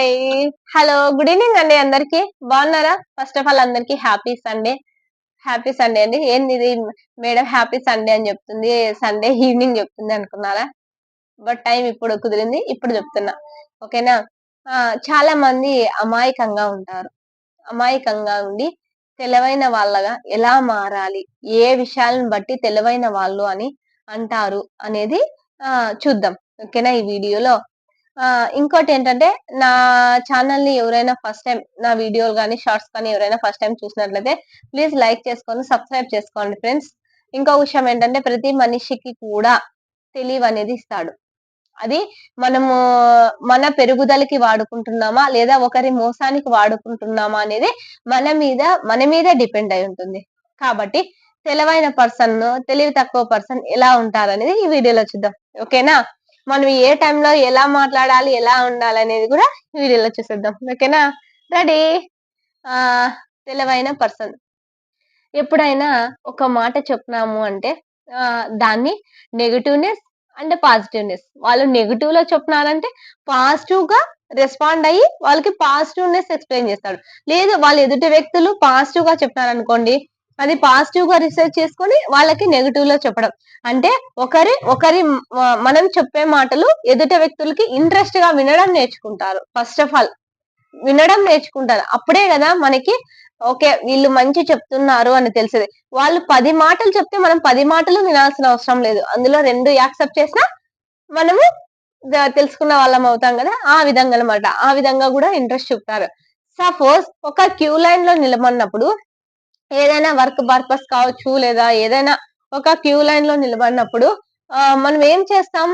Hi hello good evening అండి అందరికి. బాగున్నారా? ఫస్ట్ ఆఫ్ ఆల్ అందరికి హ్యాపీ సండే హ్యాపీ సండే అండి. ఏంది ఇది? మేడం హ్యాపీ సండే అని చెప్తుంది. సండే ఈవినింగ్ చెప్తుంది అనుకున్నారా? బట్ టైం ఇప్పుడు కుదిరింది. ఇప్పుడు చెప్తున్నా. ఓకేనా చాలా మంది అమాయకంగా ఉంటారు. అమాయకంగా ఉండి తెలివైన వాళ్ళగా ఎలా మారాలి? ఏ విషయాలను బట్టి తెలివైన వాళ్ళు అని అంటారు అనేది చూద్దాం. ఓకేనా ఈ వీడియోలో ఇంకోటి ఏంటంటే నా ఛానల్ని ఎవరైనా ఫస్ట్ టైం నా వీడియోలు కానీ షార్ట్స్ కానీ ఎవరైనా ఫస్ట్ టైం చూసినట్లయితే ప్లీజ్ లైక్ చేసుకొని సబ్స్క్రైబ్ చేసుకోండి ఫ్రెండ్స్. ఇంకో విషయం ఏంటంటే ప్రతి మనిషికి కూడా తెలివి అనేది ఇస్తాడు. అది మనము మన పెరుగుదలకి వాడుకుంటున్నామా లేదా ఒకరి మోసానికి వాడుకుంటున్నామా అనేది మన మీద మన మీద డిపెండ్ అయి ఉంటుంది. కాబట్టి తెలివైన పర్సన్ తెలివి తక్కువ పర్సన్ ఎలా ఉంటారనేది ఈ వీడియోలో చూద్దాం. ఓకేనా? మనం ఏ టైంలో ఎలా మాట్లాడాలి ఎలా ఉండాలి అనేది కూడా ఈ వీడియోలో చూసేద్దాం. ఓకేనా రెడీ ఆ తెలివైన పర్సన్ ఎప్పుడైనా ఒక మాట చెప్పినాము అంటే ఆ దాన్ని నెగటివ్నెస్ అండ్ పాజిటివ్నెస్ వాళ్ళు నెగటివ్లో చెప్పినారంటే పాజిటివ్గా రెస్పాండ్ అయ్యి వాళ్ళకి పాజిటివ్నెస్ ఎక్స్ప్లెయిన్ చేస్తాడు. లేదు వాళ్ళు ఎదుటి వ్యక్తులు పాజిటివ్గా చెప్పినారనుకోండి అది పాజిటివ్గా రీసెర్చ్ చేసుకొని వాళ్ళకి నెగిటివ్లో చెప్పడం. అంటే ఒకరి ఒకరి మనం చెప్పే మాటలు ఎదుటి వ్యక్తులకి ఇంట్రెస్ట్గా వినడం నేర్చుకుంటారు. ఫస్ట్ ఆఫ్ ఆల్ వినడం నేర్చుకుంటారు. అప్పుడే కదా మనకి ఓకే వీళ్ళు మంచి చెప్తున్నారు అని తెలిసేది. వాళ్ళు పది మాటలు చెప్తే మనం పది మాటలు వినాల్సిన అవసరం లేదు. అందులో రెండు యాక్సెప్ట్ చేసినా మనము తెలుసుకున్న వాళ్ళం అవుతాం కదా ఆ విధంగా అనమాట ఆ విధంగా కూడా ఇంట్రెస్ట్ చూపుతారు. సపోజ్ ఒక క్యూ లైన్లో నిలబడినప్పుడు ఏదైనా వర్క్ పర్పస్ కావచ్చు లేదా ఏదైనా ఒక క్యూ లైన్లో నిలబడినప్పుడు మనం ఏం చేస్తాం?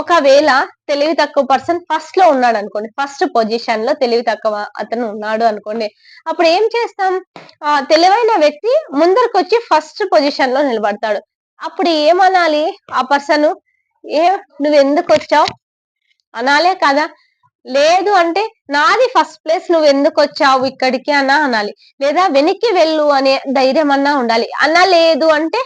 ఒకవేళ తెలివి తక్కువ పర్సన్ ఫస్ట్లో ఉన్నాడు అనుకోండి ఫస్ట్ పొజిషన్లో తెలివి తక్కువ అతను ఉన్నాడు అనుకోండి అప్పుడు ఏం చేస్తాం? ఆ తెలివైన వ్యక్తి ముందరకు వచ్చి ఫస్ట్ పొజిషన్లో నిలబడతాడు. అప్పుడు ఏమనాలి ఆ పర్సన్? ఏ నువ్వు ఎందుకు వచ్చావు అనాలే కదా. లేదు అంటే నాది ఫస్ట్ ప్లేస్ నువ్వు ఎందుకు వచ్చావు ఇక్కడికి అన్నా అనాలి. లేదా వెనక్కి వెళ్ళు అనే ధైర్యం అన్నా ఉండాలి. అన్నా లేదు అంటే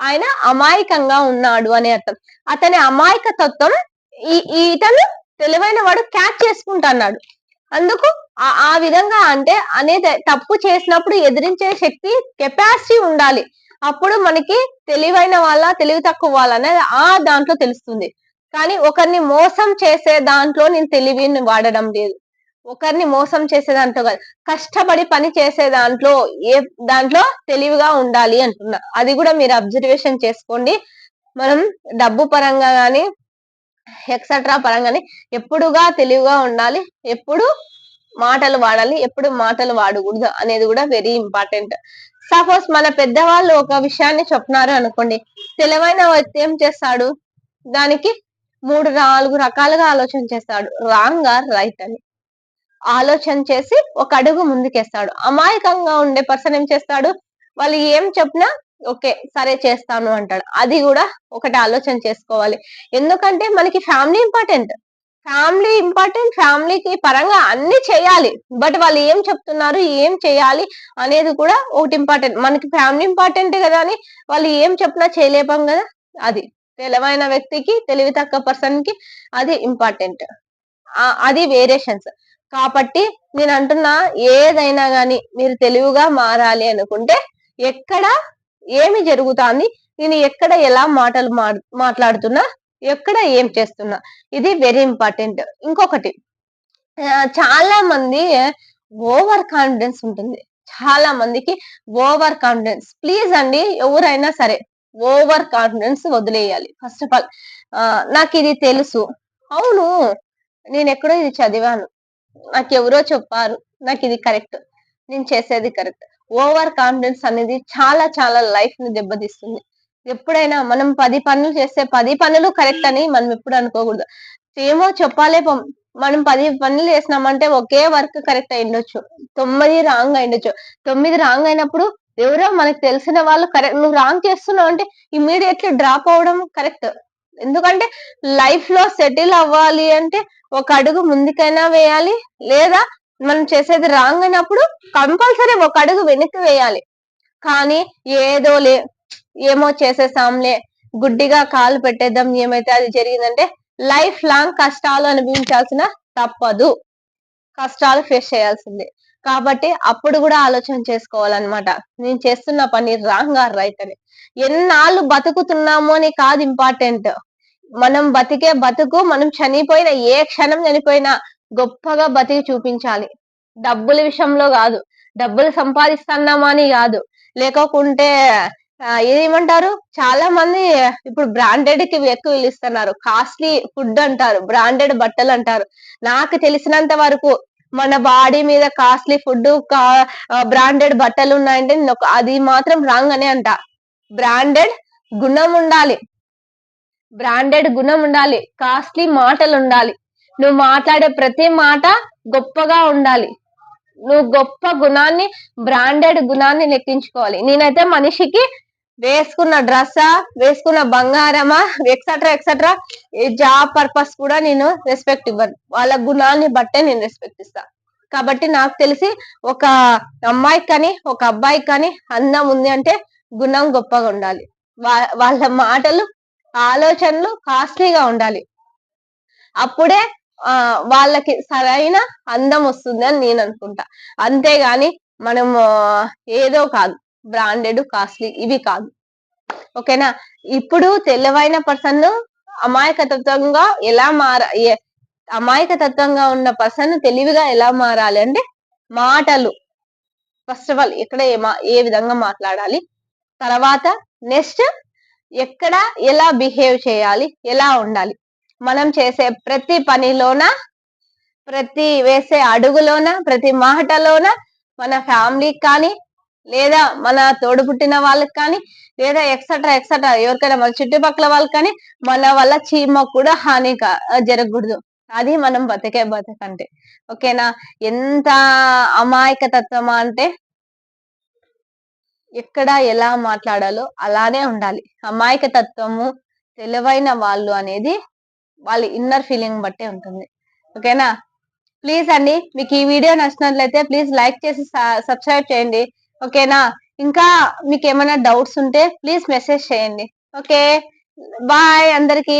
ఆయన అమాయకంగా ఉన్నాడు అనే అర్థం. అతని అమాయక తత్వం ఈ ఇతను తెలివైన వాడు క్యాచ్ చేసుకుంటున్నాడు. అందుకు ఆ- ఆ విధంగా అంటే అనేది తప్పు చేసినప్పుడు ఎదిరించే శక్తి కెపాసిటీ ఉండాలి. అప్పుడు మనకి తెలివైన వాళ్ళ తెలివి తక్కువ వాళ్ళ అనేది ఆ దాంట్లో తెలుస్తుంది. కానీ ఒకరిని మోసం చేసే దాంట్లో నేను తెలివిని వాడడం లేదు. ఒకరిని మోసం చేసే దాంట్లో కాదు. కష్టపడి పని చేసే దాంట్లో ఏ దాంట్లో తెలివిగా ఉండాలి అంటున్నా. అది కూడా మీరు అబ్జర్వేషన్ చేసుకోండి. మనం డబ్బు పరంగా కానీ ఎక్సెట్రా పరంగానే ఎప్పుడుగా తెలివిగా ఉండాలి ఎప్పుడు మాటలు వాడాలి ఎప్పుడు మాటలు వాడకూడదు అనేది కూడా వెరీ ఇంపార్టెంట్ సపోజ్ మన పెద్దవాళ్ళు ఒక విషయాన్ని చెప్తున్నారు అనుకోండి. తెలివైన వ్యక్తి ఏం చేస్తాడు? దానికి మూడు నాలుగు రకాలుగా ఆలోచన చేస్తాడు. రాంగ్ ఆర్ రైట్ అని. ఆలోచన చేసి ఒక అడుగు ముందుకేస్తాడు. అమాయకంగా ఉండే పర్సన్ ఏం చేస్తాడు? వాళ్ళు ఏం చెప్పినా ఓకే సరే చేస్తాను అంటాడు. అది కూడా ఒకటి ఆలోచన చేసుకోవాలి. ఎందుకంటే మనకి ఫ్యామిలీ ఇంపార్టెంట్. ఫ్యామిలీ ఇంపార్టెంట్ ఫ్యామిలీకి పరంగా అన్ని చేయాలి. బట్ వాళ్ళు ఏం చెప్తున్నారు ఏం చేయాలి అనేది కూడా ఒకటి ఇంపార్టెంట్. మనకి ఫ్యామిలీ ఇంపార్టెంట్ కదా అని వాళ్ళు ఏం చెప్పినా చేయలేపాం కదా అది. తెలివైన వ్యక్తికి తెలివి తక్కువ పర్సన్కి అది ఇంపార్టెంట్. అది వేరియేషన్స్. కాబట్టి నేను అంటున్నా ఏదైనా గాని మీరు తెలివిగా మారాలి అనుకుంటే ఎక్కడ ఏమి జరుగుతుంది నేను ఎక్కడ ఎలా మాటలు మాట్లాడుతున్నా ఎక్కడ ఏం చేస్తున్నా ఇది వెరీ ఇంపార్టెంట్ ఇంకొకటి చాలా మంది ఓవర్ కాన్ఫిడెన్స్ ఉంటుంది. చాలా మందికి ఓవర్ కాన్ఫిడెన్స్. ప్లీజ్ అండి ఎవరైనా సరే ఓవర్ కాన్ఫిడెన్స్ వదిలేయాలి. ఫస్ట్ ఆఫ్ ఆల్ నాకు ఇది తెలుసు. అవును నేను ఎక్కడో ఇది చదివాను. నాకు ఎవరో చెప్పారు నాకు ఇది కరెక్ట్ నేను చేసేది కరెక్ట్. ఓవర్ కాన్ఫిడెన్స్ అనేది చాలా చాలా లైఫ్ని దెబ్బతీస్తుంది. ఎప్పుడైనా మనం పది పనులు చేస్తే పది పనులు కరెక్ట్ అని మనం ఎప్పుడు అనుకోకూడదు. ఏమో చెప్పాలే మనం పది పనులు చేసినామంటే ఒకే వర్క్ కరెక్ట్ అయిండొచ్చు తొమ్మిది రాంగ్ అయిండొచ్చు తొమ్మిది రాంగ్ అయినప్పుడు ఎవరో మనకు తెలిసిన వాళ్ళు కరెక్ట్ నువ్వు రాంగ్ చేస్తున్నావు అంటే ఇమీడియట్లీ డ్రాప్ అవడం కరెక్ట్ ఎందుకంటే లైఫ్లో సెటిల్ అవ్వాలి అంటే ఒక అడుగు ముందుకైనా వేయాలి లేదా మనం చేసేది రాంగ్ అయినప్పుడు కంపల్సరీ ఒక అడుగు వెనక్కి వేయాలి. కానీ ఏదో లే ఏమో చేసేసాంలే గుడ్డిగా కాలు పెట్టేద్దాం ఏమైతే అది జరిగిందంటే లైఫ్ లాంగ్ కష్టాలు అనుభవించాల్సిన తప్పదు. కష్టాలు ఫేస్ చేయాల్సిందే. కాబట్టి అప్పుడు కూడా ఆలోచన చేసుకోవాలన్నమాట. నేను చేస్తున్న పని రాంగ్ ఆర్ రైట్ అని. ఎన్నాళ్ళు బతుకుతున్నాము అని కాదు ఇంపార్టెంట్. మనం బతికే బతుకు మనం చనిపోయిన ఏ క్షణం చనిపోయినా గొప్పగా బతికి చూపించాలి. డబ్బుల విషయంలో కాదు. డబ్బులు సంపాదిస్తున్నామా అని కాదు. లేకోకుంటే ఏమంటారు చాలా మంది ఇప్పుడు బ్రాండెడ్కి ఎక్కువ ఇస్తున్నారు. కాస్ట్లీ ఫుడ్ అంటారు బ్రాండెడ్ బట్టలు అంటారు. నాకు తెలిసినంత వరకు మన బాడీ మీద కాస్ట్లీ ఫుడ్ బ్రాండెడ్ బట్టలు ఉన్నాయంటే అది మాత్రం రాంగ్ అనే అంట. బ్రాండెడ్ గుణం ఉండాలి. బ్రాండెడ్ గుణం ఉండాలి. కాస్ట్లీ మాటలు ఉండాలి. నువ్వు మాట్లాడే ప్రతి మాట గొప్పగా ఉండాలి. నువ్వు గొప్ప గుణాన్ని బ్రాండెడ్ గుణాన్ని లెక్కించుకోవాలి. నేనైతే మనిషికి వేసుకున్న డ్రెస్సా వేసుకున్న బంగారమా ఎక్సెట్రా ఎక్సెట్రా జాబ్ పర్పస్ కూడా నేను రెస్పెక్ట్ ఇవ్వను. వాళ్ళ గుణాన్ని బట్టే నేను రెస్పెక్ట్ ఇస్తా. కాబట్టి నాకు తెలిసి ఒక అమ్మాయికి కానీ ఒక అబ్బాయికి కానీ అందం ఉంది అంటే గుణం గొప్పగా ఉండాలి. వాళ్ళ మాటలు ఆలోచనలు కాస్ట్లీగా ఉండాలి. అప్పుడే ఆ వాళ్ళకి సరైన అందం వస్తుంది అని నేను అనుకుంటా. అంతేగాని మనము ఏదో కాదు. బ్రాండెడ్ కాస్ట్లీ ఇవి కాదు. ఓకేనా? ఇప్పుడు తెలివైన పర్సన్ అమాయకతత్వంగా ఎలా మార అమాయకతత్వంగా ఉన్న పర్సన్ తెలివిగా ఎలా మారాలి అంటే మాటలు. ఫస్ట్ ఆఫ్ ఆల్ ఎక్కడ ఏ విధంగా మాట్లాడాలి? తర్వాత నెక్స్ట్ ఎక్కడ ఎలా బిహేవ్ చేయాలి? ఎలా ఉండాలి? మనం చేసే ప్రతి పనిలోన? ప్రతి వేసే అడుగులోన? ప్రతి మాటలోన? మన ఫ్యామిలీకి కానీ లేదా మన తోడు పుట్టిన వాళ్ళకి కానీ లేదా ఎక్సట్రా ఎక్సట్రా ఎవరికైనా మన చుట్టుపక్కల వాళ్ళకి కానీ మన వల్ల చీమ కూడా హాని జరగకూడదు. అది మనం బతికే బతకంటే. ఓకేనా? ఎంత అమాయకతత్వమా అంటే ఎక్కడ ఎలా మాట్లాడాలో అలానే ఉండాలి. అమాయకతత్వము తెలివైన వాళ్ళు అనేది వాళ్ళ ఇన్నర్ ఫీలింగ్ బట్టే ఉంటుంది. ఓకేనా? ప్లీజ్ అండి మీకు ఈ వీడియో నచ్చినట్లయితే ప్లీజ్ లైక్ చేసి సబ్స్క్రైబ్ చేయండి. ఓకేనా? ఇంకా మీకు ఏమైనా డౌట్స్ ఉంటే ప్లీజ్ మెసేజ్ చేయండి. ఓకే? బాయ్ అందరికీ.